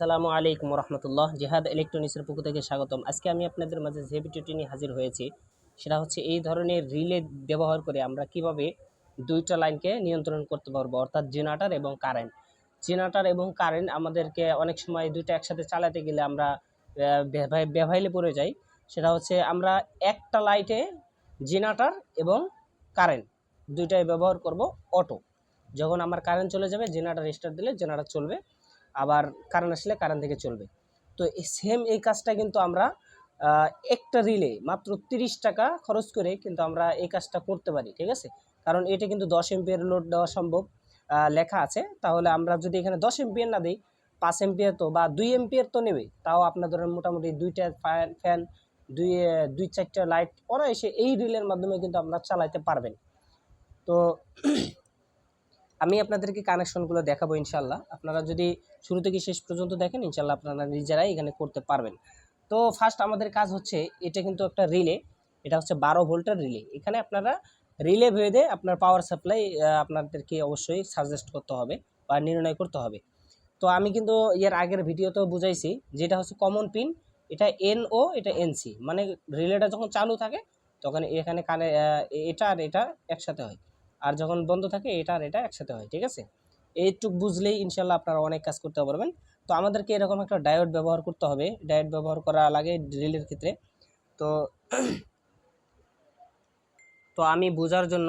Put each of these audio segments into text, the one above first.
আসসালামু আলাইকুম রহমতুল্লাহ। জেহাদ ইলেকট্রনিক্সের পক্ষ থেকে স্বাগতম। আজকে আমি আপনাদের মাঝে যে ভিডিওটি নিয়ে হাজির হয়েছি, সেটা হচ্ছে এই ধরনের রিলে ব্যবহার করে আমরা কীভাবে দুইটা লাইনকে নিয়ন্ত্রণ করতে পারব, অর্থাৎ জেনারেটার এবং কারেন্ট। জেনারেটার এবং কারেন্ট আমাদেরকে অনেক সময় দুইটা একসাথে চালাতে গেলে আমরা বেভাইলে পড়ে যাই। সেটা হচ্ছে আমরা একটা লাইটে জেনারেটার এবং কারেন্ট দুইটাই ব্যবহার করব অটো। যখন আমার কারেন্ট চলে যাবে, জেনারেটার স্টার্ট দিলে জেনারেটার চলবে। আবার কারেন্ট আসলে কারেন্ট থেকে চলবে। তো সেম এই কাজটা কিন্তু আমরা একটা রিলে মাত্র তিরিশ টাকা খরচ করে কিন্তু আমরা এই কাজটা করতে পারি, ঠিক আছে? কারণ এটা কিন্তু দশ এমপিয়ার লোড দেওয়া সম্ভব লেখা আছে। তাহলে আমরা যদি এখানে দশ এমপিয়ার না দিই, পাঁচ এমপিয়ার তো বা দুই এমপিয়ার তো নেবে। তাও আপনার ধরেন মোটামুটি দুইটা ফ্যান ফ্যান দুই দুই চারটা লাইট এসে এই রিলের মাধ্যমে কিন্তু আপনারা চালাইতে পারবেন। তো আমি আপনাদেরকে কানেকশনগুলো দেখাবো ইনশাল্লাহ আপনারা যদি শুরু থেকে শেষ পর্যন্ত দেখেন ইনশাল্লাহ আপনারা নিজেরাই এখানে করতে পারবেন। তো ফার্স্ট আমাদের কাজ হচ্ছে, এটা কিন্তু একটা রিলে এটা হচ্ছে বারো ভোল্টের রিলে এখানে আপনারা রিলে ভেদে আপনার পাওয়ার সাপ্লাই আপনাদেরকে অবশ্যই সাজেস্ট করতে হবে বা নির্ণয় করতে হবে। তো আমি কিন্তু এর আগের ভিডিওতেও বুঝাইছি, যেটা হচ্ছে কমন পিন এটা এন ও এটা এনসি মানে রিলেটা যখন চালু থাকে, তখন এখানে কানে এটা আর এটা একসাথে হয়। আর যখন বন্ধ থাকে, এটা আর এটা একসাথে হয়, ঠিক আছে? এইটুক বুঝলেই ইনশাল্লাহ আপনারা অনেক কাজ করতে পারবেন। তো আমাদেরকে এরকম একটা ডায়োড ব্যবহার করতে হবে। ডায়োড ব্যবহার করা লাগে ড্রিলের ক্ষেত্রে। তো তো আমি বোঝার জন্য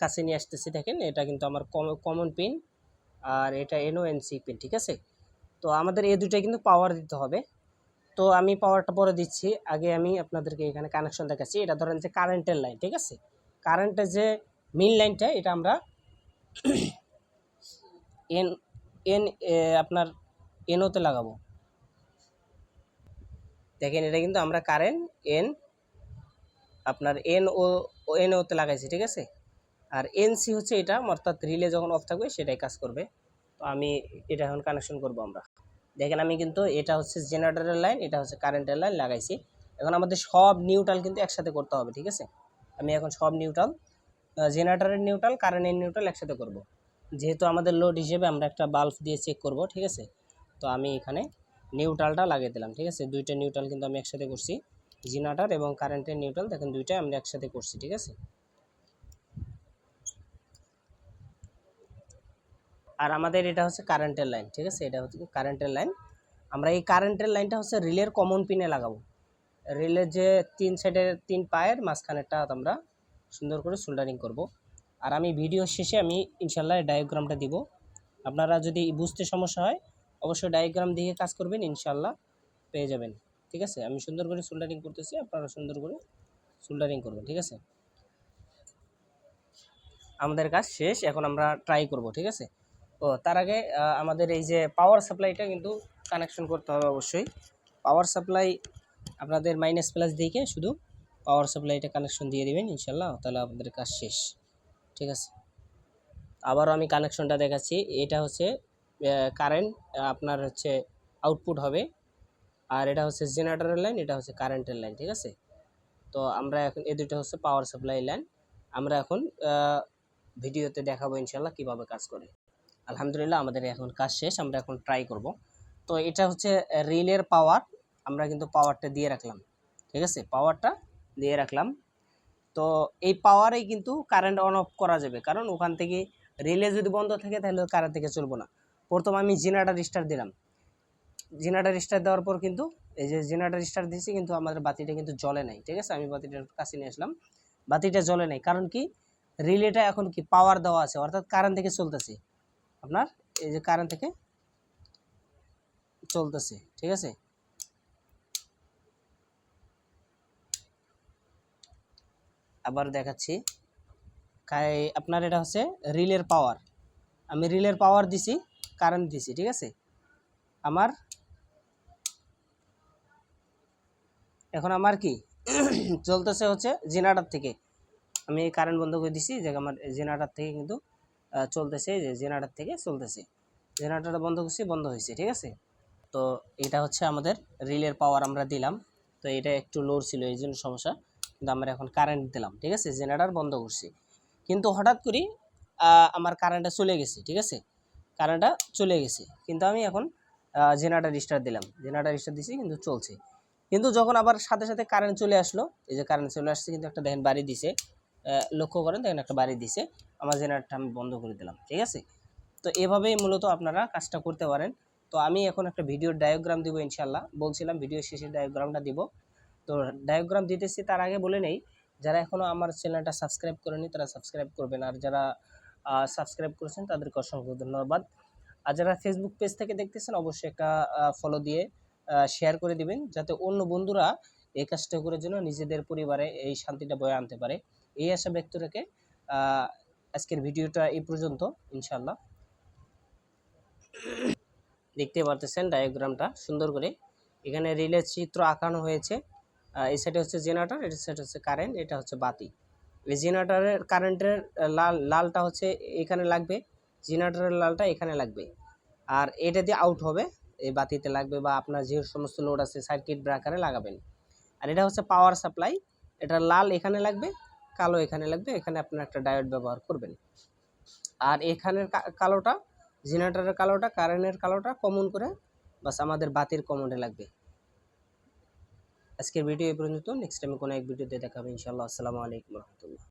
কাছে নিয়ে আসতেছি, দেখেন, এটা কিন্তু আমার কমন পিন আর এটা এনও এনসি পিন ঠিক আছে? তো আমাদের এই দুটাই কিন্তু পাওয়ার দিতে হবে। তো আমি পাওয়ারটা পরে দিচ্ছি। আগে আমি আপনাদেরকে এখানে কানেকশন দেখাচ্ছি। এটা ধরেন যে কারেন্টের লাইন ঠিক আছে? কারেন্টের যে মেইন লাইনটা এটা আমরা এন এন আপনার এনওতে লাগাবো। দেখেন, এটা কিন্তু আমরা কারেন্ট এন আপনার এন ও এন ওতে লাগাইছি, ঠিক আছে? আর এনসি হচ্ছে এটা, অর্থাৎ রিলে যখন অফ থাকবে, সেটাই কাজ করবে। তো আমি এটা এখন কানেকশন করব আমরা। দেখেন, আমি কিন্তু এটা হচ্ছে জেনারেটরের লাইন এটা হচ্ছে কারেন্টের লাইন লাগাইছি। এখন আমাদের সব নিউট্রাল কিন্তু একসাথে করতে হবে, ঠিক আছে? আমি এখন সব নিউট্রাল জেনারেটরের নিউট্রাল কারেন্টের নিউট্রাল একসাথে করব। যেহেতু আমাদের লোড হিসেবে আমরা একটা বাল্ব দিয়ে চেক করব, ঠিক আছে? তো আমি এখানে নিউট্রালটা লাগিয়ে দিলাম, ঠিক আছে? দুইটা নিউট্রাল কিন্তু আমি একসাথে করছি। জেনারেটর এবং কারেন্টের নিউট্রাল দেখেন দুইটাই আমরা একসাথে করছি, ঠিক আছে? আর আমাদের এটা হচ্ছে কারেন্টের লাইন ঠিক আছে? এটা হচ্ছে কারেন্টের লাইন আমরা এই কারেন্টের লাইনটা হচ্ছে রিলের কমন পিনে লাগাবো। রিলের যে তিন সাইডের তিন পায়ের মাঝখানেরটা আমরা সুন্দর করে সোল্ডারিং করব। আর আমি ভিডিও শেষে আমি ইনশাল্লাহ ডায়াগ্রামটা দিব। আপনারা যদি বুঝতে সমস্যা হয়, অবশ্যই ডায়াগ্রাম দিয়ে কাজ করবেন ইনশাল্লাহ পেয়ে যাবেন। ঠিক আছে? আমি সুন্দর করে সোল্ডারিং করতেছি, আপনারা সুন্দর করে সোল্ডারিং করবেন, ঠিক আছে? আমাদের কাজ শেষ, এখন আমরা ট্রাই করব, ঠিক আছে? ও, তার আগে আমাদের এই যে পাওয়ার সাপ্লাইটা কিন্তু কানেকশন করতে হবে অবশ্যই। পাওয়ার সাপ্লাই আপনাদের মাইনাস প্লাস দিকে শুধু পাওয়ার সাপ্লাইটা কানেকশন দিয়ে দিবেন ইনশাল্লাহ তাহলে আপনাদের কাজ শেষ। ঠিক আছে? আবারও আমি কানেকশনটা দেখাচ্ছি। এটা হচ্ছে কারেন্ট আপনার হচ্ছে আউটপুট হবে। আর এটা হচ্ছে জেনারেটরের লাইন এটা হচ্ছে কারেন্টের লাইন ঠিক আছে? তো আমরা এখন এ দুটো হচ্ছে পাওয়ার সাপ্লাই লাইন আমরা এখন ভিডিওতে দেখাবো ইনশাল্লাহ কীভাবে কাজ করে। আলহামদুলিল্লাহ আমাদের এখন কাজ শেষ, আমরা এখন ট্রাই করব। তো এটা হচ্ছে রিলের পাওয়ার আমরা কিন্তু পাওয়ারটা দিয়ে রাখলাম। ঠিক আছে? পাওয়ারটা দিয়ে রাখলাম। তো এই পাওয়ারেই কিন্তু কারেন্ট অন অফ করা যাবে। কারণ ওখান থেকে রিলে যদি বন্ধ থাকে, তাহলে কারেন্ট থেকে চলবো না। প্রথম আমি জেনারেটার স্টার দিলাম। জেনারেটার স্টার দেওয়ার পর কিন্তু এই যে জেনারেটার স্টার দিয়েছি, কিন্তু আমাদের বাতিটা কিন্তু জ্বলে নাই, ঠিক আছে? আমি বাতিটার কাছে নিয়ে আসলাম। বাতিটা জ্বলে নাই। কারণ কি? রিলেটা এখন কি? পাওয়ার দেওয়া আছে, অর্থাৎ কারেন্ট থেকে চলতেছে। আপনার এই যে কারেন্ট থেকে চলতেছে, ঠিক আছে? আবার দেখাচ্ছি। আপনার এটা হচ্ছে রিলের পাওয়ার। আমি রিলের পাওয়ার দিছি কারেন্ট দিছি, ঠিক আছে? আমার, এখন আমার কি? চলতেছে হচ্ছে জেনারেটর থেকে। আমি কারেন্ট বন্ধ করে দিছি, যে আমার জেনারেটর থেকে কিন্তু চলতেছে, যে জেনারেটর থেকে চলতেছে। জেনারেটরটা বন্ধ করছি, বন্ধ হয়েছে, ঠিক আছে? তো এটা হচ্ছে আমাদের রিলের পাওয়ার আমরা দিলাম। তো এটা একটু লোড ছিল, এই জন্য সমস্যা। কিন্তু আমরা এখন কারেন্ট দিলাম, ঠিক আছে? জেনারেটর বন্ধ করছি। কিন্তু হঠাৎ করে আমার কারেন্টটা চলে গেছে, ঠিক আছে? কারেন্টটা চলে গেছে। কিন্তু আমি এখন জেনারেটার স্টার্ট দিলাম। জেনারেটার স্টার দিছি, কিন্তু চলছে। কিন্তু যখন আবার সাথে সাথে কারেন্ট চলে আসলো, এই যে কারেন্ট চলে আসছে, কিন্তু একটা দেখেন বাড়ি দিছে লক্ষ্য করেন, দেখেন একটা বাড়ি দিছে, আমার জেনারেটরটা আমি বন্ধ করে দিলাম, ঠিক আছে? তো এভাবেই মূলত আপনারা কাজটা করতে পারেন। তো আমি এখন একটা ভিডিও ডায়োগ্রাম দিব ইনশাল্লাহ বলছিলাম ভিডিও শেষে ডায়োগ্রামটা দিব। তো ডায়োগ্রাম দিতেছি, তার আগে বলে নেই, যারা এখনও আমার চ্যানেলটা সাবস্ক্রাইব করেনি, তারা সাবস্ক্রাইব করবেন, আর যারা সাবস্ক্রাইব করেছেন, তাদেরকে অসংখ্য ধন্যবাদ। আর যারা ফেসবুক পেজ থেকে দেখতেছেন, অবশ্যই একটা ফলো দিয়ে শেয়ার করে দিবেন, যাতে অন্য বন্ধুরা এই কাজটা করে জন্য নিজেদের পরিবারে এই শান্তিটা বয়ে আনতে পারে। এই আশা ব্যক্ত রেখে আজকের ভিডিওটা এই পর্যন্ত ইনশাল্লাহ দেখতে পারতেছেন ডায়াগ্রামটা সুন্দর করে। এখানে রিলের চিত্র আঁকানো হয়েছে। এই সাইডে হচ্ছে জেনারেটর এটা সাইড হচ্ছে কারেন্ট এটা হচ্ছে বাতি। এই জেনারেটরের কারেন্টের লাল, লালটা হচ্ছে এখানে লাগবে জেনারেটরের লালটা এখানে লাগবে। আর এটা দিয়ে আউট হবে, এই বাতিতে লাগবে বা আপনার যে সমস্ত লোড আছে সার্কিট ব্রেকারে লাগাবেন। আর এটা হচ্ছে পাওয়ার সাপ্লাই এটা লাল এখানে লাগবে, কালো এখানে লাগবে, এখানে আপনার একটা ডায়োড ব্যবহার করবেন। আর এখানের কালোটা জেনারেটরের কালোটা কারেন্টের কালোটা কমন করে, বাস আমাদের বাতির কমনে লাগবে। আজকের ভিডিও এই পর্যন্ত। নেক্সট টাইমে কোনো এক ভিডিওতে দেখাবে ইনশাআল্লাহ। আসসালামু আলাইকুম রহমতুল্লাহ।